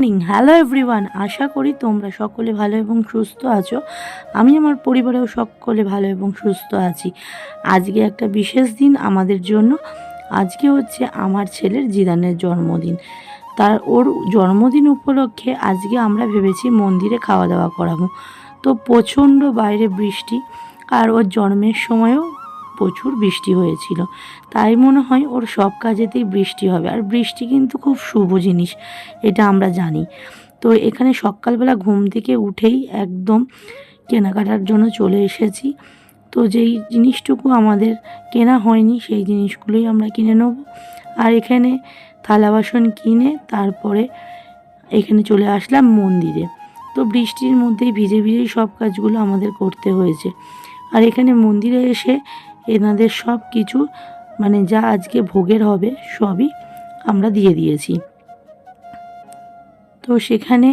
Morning hello everyone আশা করি তোমরা সকলে ভালো এবং সুস্থ আছো। আমি আমার পরিবারেও সকলে ভালো এবং সুস্থ আছি। আজকে একটা বিশেষ দিন আমাদের জন্য। আজকে হচ্ছে আমার ছেলের জিদানের জন্মদিন। তার ওর জন্মদিন উপলক্ষে আজকে আমরা ভেবেছি মন্দিরে খাওয়া দাওয়া করাবো। তো প্রচণ্ড বাইরে বৃষ্টি আর ওর জন্মের সময়ও প্রচুর বৃষ্টি হয়েছিল। তাই মনে হয় ওর সব কাজেতেই বৃষ্টি হবে। আর বৃষ্টি কিন্তু খুব শুভ জিনিস, এটা আমরা জানি। তো এখানে সকালবেলা ঘুম থেকে উঠেই একদম কেনাকাটার জন্য চলে এসেছি। তো যেই জিনিসটুকু আমাদের কেনা হয়নি, সেই জিনিসগুলোই আমরা কিনে নেব। আর এখানে থালা বাসন কিনে তারপরে এখানে চলে আসলাম মন্দিরে। তো বৃষ্টির মধ্যেই ভিজে ভিজেই সব কাজগুলো আমাদের করতে হয়েছে। আর এখানে মন্দিরে এসে এনাদের সব কিছু মানে যা আজকে ভোগের হবে, সবই আমরা দিয়ে দিয়েছি। তো সেখানে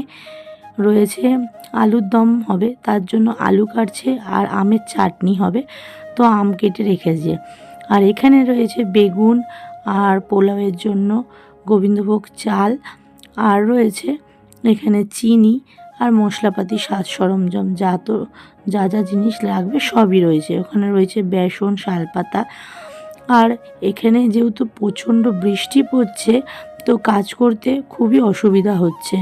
রয়েছে আলুর দম হবে, তার জন্য আলু কাটছে আর আমের চাটনি হবে, তো আম কেটে রেখেছে। আর এখানে রয়েছে বেগুন আর পোলাওয়ের জন্য গোবিন্দভোগ চাল, আর রয়েছে এখানে চিনি আর মশলাপাতি সাজ সরঞ্জাম যা তো যা যা জিনিস লাগবে সবই রয়েছে। ওখানে রয়েছে বেসন, শালপাতা। আর এখানে যেহেতু প্রচণ্ড বৃষ্টি পড়ছে, তো কাজ করতে খুবই অসুবিধা হচ্ছে।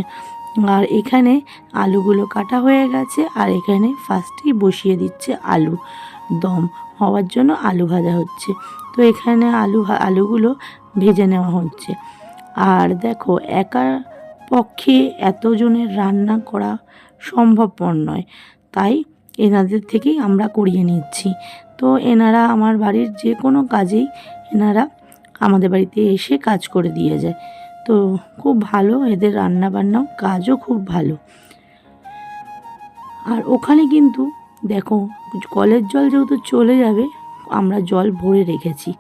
আর এখানে আলুগুলো কাটা হয়ে গেছে, আর এখানে ফার্স্টেই বসিয়ে দিচ্ছে আলু দম। হওয়ার জন্য আলু ভাজা হচ্ছে। তো এখানে আলু আলুগুলো ভেজে নেওয়া হচ্ছে। আর দেখো, একা পক্ষে এতজনের রান্না করা সম্ভবপর নয়। তাই এনাদের থেকেই আমরা করিয়ে নিচ্ছি। তো এনারা আমার বাড়ির যে কোনো কাজেই এনারা আমাদের বাড়িতে এসে কাজ করে দিয়ে যায়। তো খুব ভালো, এদের রান্না বান্নাও কাজও খুব ভালো। আর ওখানে কিন্তু দেখো, কলের জল যেহেতু চলে যাবে, আমরা জল ভরে রেখেছি।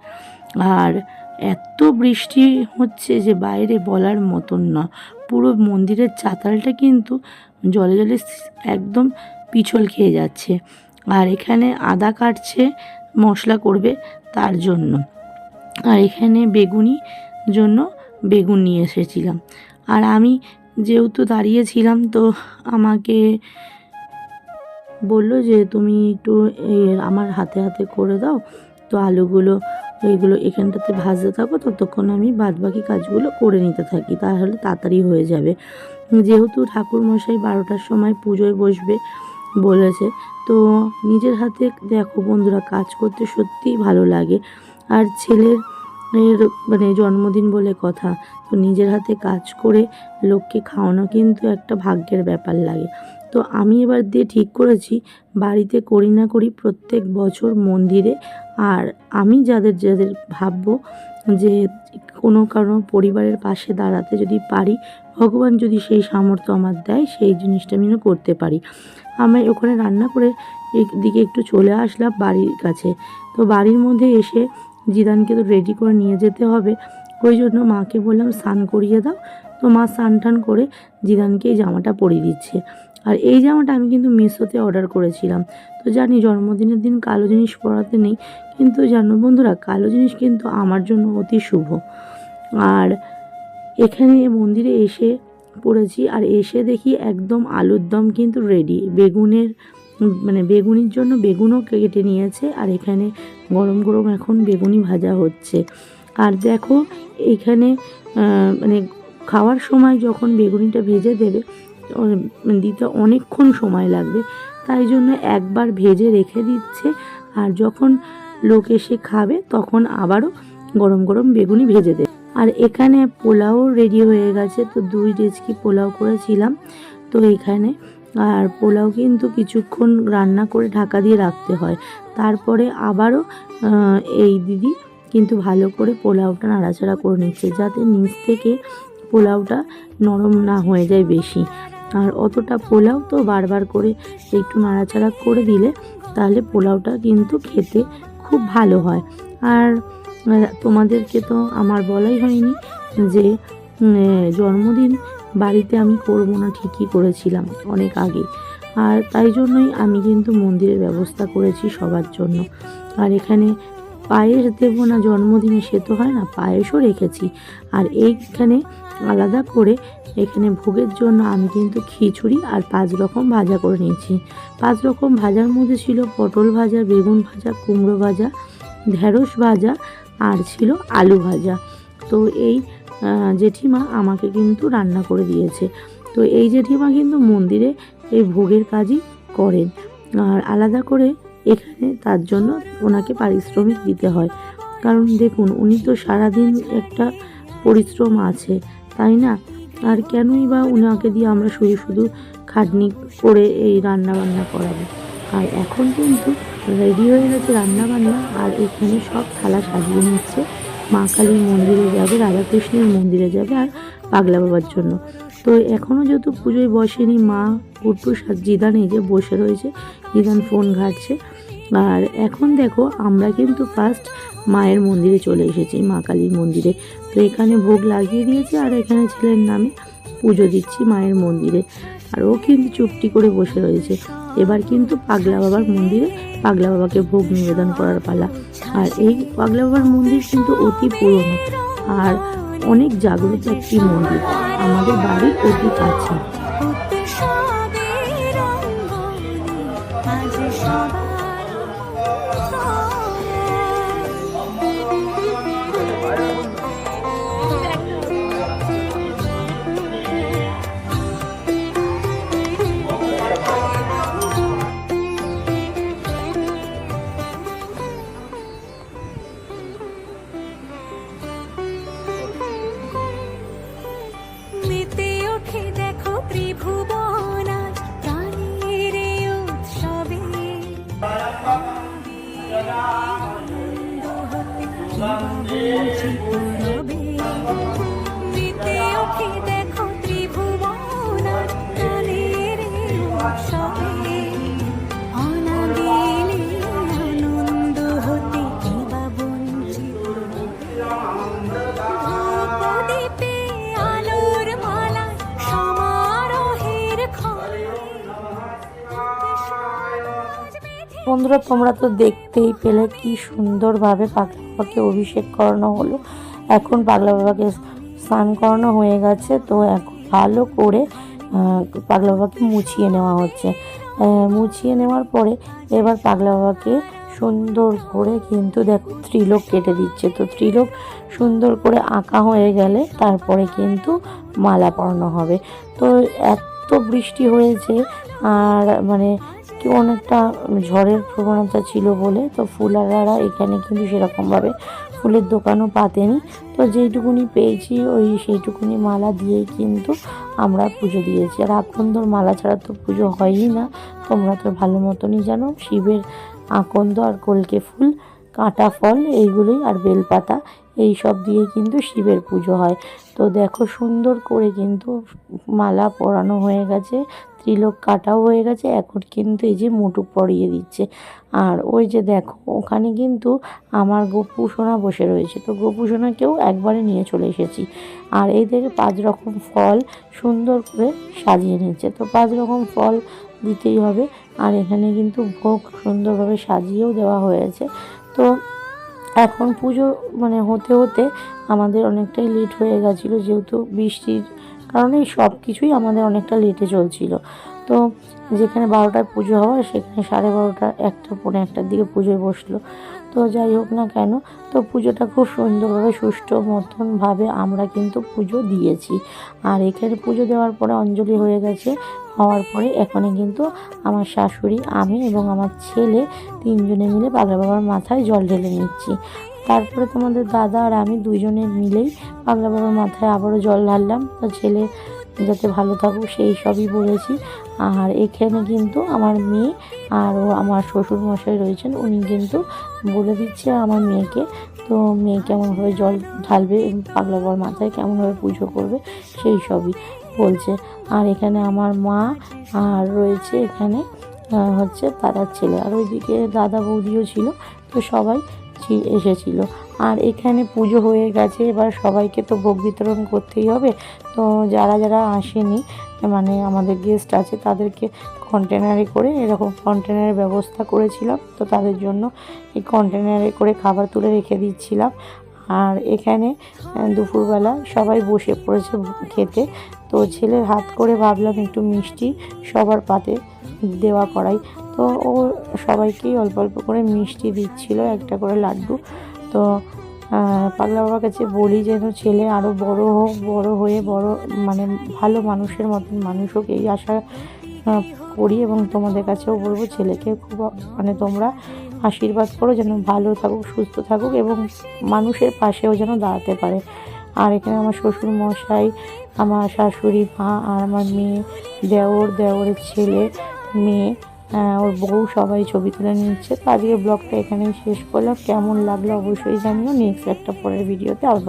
আর এত বৃষ্টি হচ্ছে যে বাইরে বলার মতন না। পুরো মন্দিরের চাতালটা কিন্তু জলে জলে একদম পিছল খেয়ে যাচ্ছে। আর এখানে আদা কাটছে, মশলা করবে তার জন্য। আর এখানে বেগুনি জন্য বেগুন নিয়ে এসেছিলাম। আর আমি যেহেতু দাঁড়িয়েছিলাম তো আমাকে বলল যে, তুমি একটু আমার হাতে হাতে করে দাও। তো আলুগুলো এইগুলো এখানটাতে ভাজতে থাকো, ততক্ষণ আমি বাদবাকি কাজগুলো করে নিতে থাকি, তাহলে তাড়াতাড়ি হয়ে যাবে। যেহেতু ঠাকুরমশাই বারোটার সময় পুজোয় বসবে বলেছে, তো নিজের হাতে দেখো বন্ধুরা, কাজ করতে সত্যিই ভালো লাগে। আর ছেলের এর মানে জন্মদিন বলে কথা, তো নিজের হাতে কাজ করে লোককে খাওয়ানো কিন্তু একটা ভাগ্যের ব্যাপার লাগে। তো আমি এবার দিয়ে ঠিক করেছি, বাড়িতে করি না করি প্রত্যেক বছর মন্দিরে। আর আমি যাদের যাদের ভাববো যে কোনো কারও পরিবারের পাশে দাঁড়াতে যদি পারি, ভগবান যদি সেই সামর্থ্য আমার দেয়, সেই জিনিসটা আমি করতে পারি। আমি ওখানে রান্না করে দিকে একটু চলে আসলাম বাড়ির কাছে। তো বাড়ির মধ্যে এসে জিদানকে তো রেডি করে নিয়ে যেতে হবে। ওই জন্য মাকে বললাম, স্নান করিয়ে দাও। তো মা স্নান টান করে জিদানকে এই জামাটা পরিয়ে দিচ্ছে। আর এই জামাটা আমি কিন্তু মিশোতে অর্ডার করেছিলাম। তো জানি জন্মদিনের দিন কালো জিনিস পরাতে নেই, কিন্তু জানো বন্ধুরা, কালো জিনিস কিন্তু আমার জন্য অতি শুভ। আর এখানে মন্দিরে এসে পড়েছি, আর এসে দেখি একদম আলুর দম কিন্তু রেডি বেগুনের মানে বেগুনির জন্য বেগুনও কেটে নিয়েছে, আর এখানে গরম গরম এখন বেগুনি ভাজা হচ্ছে। আর দেখো, এখানে মানে খাওয়ার সময় যখন বেগুনিটা ভেজে দেবে দিতে অনেকক্ষণ সময় লাগবে। তাই জন্য একবার ভেজে রেখে দিচ্ছে। আর যখন লোক এসে খাবে, তখন আবারও গরম গরম বেগুনি ভেজে দেবে। আর এখানে পোলাও রেডি হয়ে গেছে। তো দুই ডেচকি পোলাও করেছিলাম। তো এখানে আর পোলাও কিন্তু কিছুক্ষণ রান্না করে ঢাকা দিয়ে রাখতে হয়। তারপরে আবারও এই দিদি কিন্তু ভালো করে পোলাওটা নাড়াচাড়া করে নিচ্ছে, যাতে নিচ থেকে পোলাওটা নরম না হয়ে যায় বেশি। আর অতটা পোলাও তো বারবার করে একটু নাড়াচাড়া করে দিলে তাহলে পোলাওটা কিন্তু খেতে খুব ভালো হয়। আর তোমাদেরকে তো আমার বলাই হয়নি যে জন্মদিন বাড়িতে আমি করব না ঠিকই করেছিলাম অনেক আগে। আর তাই জন্যই আমি কিন্তু মন্দিরের ব্যবস্থা করেছি সবার জন্য। আর এখানে পায়েস দেবো না, জন্মদিনে সে তো হয় না, পায়েসও রেখেছি। আর এইখানে আলাদা করে এখানে ভোগের জন্য আমি কিন্তু খিচুড়ি আর পাঁচ রকম ভাজা করে নিয়েছি। পাঁচ রকম ভাজার মধ্যে ছিল পটল ভাজা, বেগুন ভাজা, কুমড়ো ভাজা, ঢেঁড়স ভাজা আর ছিল আলু ভাজা। তো এই জেঠিমা আমাকে কিন্তু রান্না করে দিয়েছে। তো এই জেঠিমা কিন্তু মন্দিরে এই ভোগের কাজই করেন। আর আলাদা করে এখানে তার জন্য ওনাকে পারিশ্রমিক দিতে হয়। কারণ দেখুন, উনি তো সারাদিন একটা পরিশ্রম আছে। তাই না? আর কেনই বা ওনাকে দিয়ে আমরা শুধু শুধু খাটনি করে এই রান্না বান্না করাবো? আর এখন কিন্তু রেডি হয়ে গেছে রান্না বান্না আর এখানে সব থালা সাজিয়ে নিচ্ছে। মা কালীর মন্দিরে যাবে, রাধাকৃষ্ণের মন্দিরে যাবে, আর পাগলা বাবার জন্য। তো এখনও যেহেতু পুজোয় বসেনি মা গুট্টু সা- জিদান এই যে বসে রয়েছে, জিদান ফোন ঘাটছে। আর এখন দেখো, আমরা কিন্তু ফার্স্ট মায়ের মন্দিরে চলে এসেছি, মা কালীর মন্দিরে। তো এখানে ভোগ লাগিয়ে দিয়েছে আর এখানে ছেলের নামে পুজো দিচ্ছি মায়ের মন্দিরে। আর ও কিন্তু চুপটি করে বসে রয়েছে। এবার কিন্তু পাগলা বাবার মন্দিরে পাগলা বাবাকে ভোগ নিবেদন করার পালা। আর এই পাগলা বাবার মন্দির কিন্তু অতি পুরনো। আর অনেক জাগ্রত একটি মন্দির। আমাদের বাড়ির অতি কাছে বন্ধুরা, তোমরা তো দেখতেই পেলে কি সুন্দরভাবে পাগলা বাবাকে অভিষেক করানো হলো। এখন পাগলা বাবাকে স্নান করানো হয়ে গেছে, তো এখন ভালো করে পাগলা বাবাকে মুছিয়ে নেওয়া হচ্ছে। মুছিয়ে নেওয়ার পরে এবার পাগলা বাবাকে সুন্দর করে কিন্তু দেখো ত্রিলোক কেটে দিচ্ছে। তো ত্রিলোক সুন্দর করে আঁকা হয়ে গেলে তারপরে কিন্তু মালা পরানো হবে। তো এত বৃষ্টি হয়েছে, আর মানে কি অনেকটা ঝড়ের প্রবণতা ছিল বলে, তো ফুলারারা এখানে কিন্তু সেরকমভাবে ফুলের দোকানও পাতেনি। তো যেইটুকুনি পেয়েছি, ওই সেইটুকুনি মালা দিয়েই কিন্তু আমরা পুজো দিয়েছি। আর আকন্দর মালা ছাড়া তো পুজো হয়ই না, তোমরা তো ভালো মতনই জানো, শিবের আকন্দ আর কলকে ফুল, কাঁটা ফল, এইগুলোই আর বেলপাতা এই সব দিয়ে কিন্তু শিবের পুজো হয়। তো দেখো সুন্দর করে কিন্তু মালা পরানো হয়ে গেছে, ত্রিলোক কাটাও হয়ে গেছে, এখন কিন্তু এই যে মুটু পরিয়ে দিচ্ছে। আর ওই যে দেখো, ওখানে কিন্তু আমার গোপু সোনা বসে রয়েছে। তো গোপু সোনাকেও একবারে নিয়ে চলে এসেছি। আর এই থেকে পাঁচ রকম ফল সুন্দর করে সাজিয়ে নিচ্ছে। তো পাঁচ রকম ফল দিতেই হবে। আর এখানে কিন্তু ভোগ সুন্দরভাবে সাজিয়েও দেওয়া হয়েছে। তো এখন পুজো মানে হতে হতে আমাদের অনেকটাই লেট হয়ে গেছিল, যেহেতু বৃষ্টির কারণে সব কিছুই আমাদের অনেকটা লেটে চলছিল। তো যেখানে বারোটায় পুজো হওয়ার, সেখানে সাড়ে বারোটা একটা, পৌনে একটার দিকে পুজোয় বসল। তো যাই হোক না কেন, তো পুজোটা খুব সুন্দরভাবে সুষ্ঠু মতনভাবে আমরা কিন্তু পুজো দিয়েছি। আর এখানে পুজো দেওয়ার পরে অঞ্জলি হয়ে গেছে, হওয়ার পরে এখানে কিন্তু আমার শাশুড়ি, আমি এবং আমার ছেলে তিনজনে মিলে পাগলা বাবার মাথায় জল ঢেলে নিচ্ছি। তারপরে তোমাদের দাদা আর আমি দুজনে মিলেই পাগলা বাবার মাথায় আবারও জল ঢাললাম। তো ছেলে যাতে ভালো থাকুক, সেই সবই বলেছি। আর এখানে কিন্তু আমার মেয়ে আর আমার শ্বশুর মশাই রয়েছেন, উনি কিন্তু বলে দিচ্ছে আমার মেয়েকে। তো মেয়ে কেমনভাবে জল ঢালবে পাগলা বাবার মাথায় কেমনভাবে পুজো করবে, সেই সবই বলছে। আর এখানে আমার মা আর রয়েছে এখানে হচ্ছে দাদার ছেলে। আর ওইদিকে দাদা বৌদিও ছিল, তো সবাই এসেছিল। আর এখানে পুজো হয়ে গেছে, এবার সবাইকে তো ভোগ বিতরণ করতেই হবে। তো যারা যারা আসেনি মানে আমাদের গেস্ট আছে, তাদেরকে কন্টেনারে করে, এরকম কন্টেনারের ব্যবস্থা করেছিলাম। তো তাদের জন্য এই কন্টেনারে করে খাবার তুলে রেখে দিচ্ছিলাম। আর এখানে দুপুরবেলা সবাই বসে পড়েছে খেতে। তো ছেলের হাত করে ভাবলাম একটু মিষ্টি সবার পাতে দেওয়া করাই। তো ও সবাইকেই অল্প অল্প করে মিষ্টি দিচ্ছিল, একটা করে লাড্ডু। তো পাগলা বাবার কাছে বলি যেন ছেলে আরও বড় হোক, বড় হয়ে বড় মানে ভালো মানুষের মতন মানুষ হোক, এই আশা করি এবং তোমাদের কাছেও বলব, ছেলেকে খুব মানে তোমরা আশীর্বাদ করো, যেন ভালো থাকুক, সুস্থ থাকুক এবং মানুষের পাশেও যেন দাঁড়াতে পারে। আর এখানে আমার শ্বশুর মশাই, আমার শাশুড়ি মা, আর আমার মেয়ে, দেওর, দেওরের ছেলে, মেয়ে। ওর বউ সবাই ছবি তুলে নিচ্ছে। তো আজকে ব্লগটা এখানেই শেষ করলাম। কেমন লাগল অবশ্যই জানিও। নেক্সট একটা পরের ভিডিওতে আবার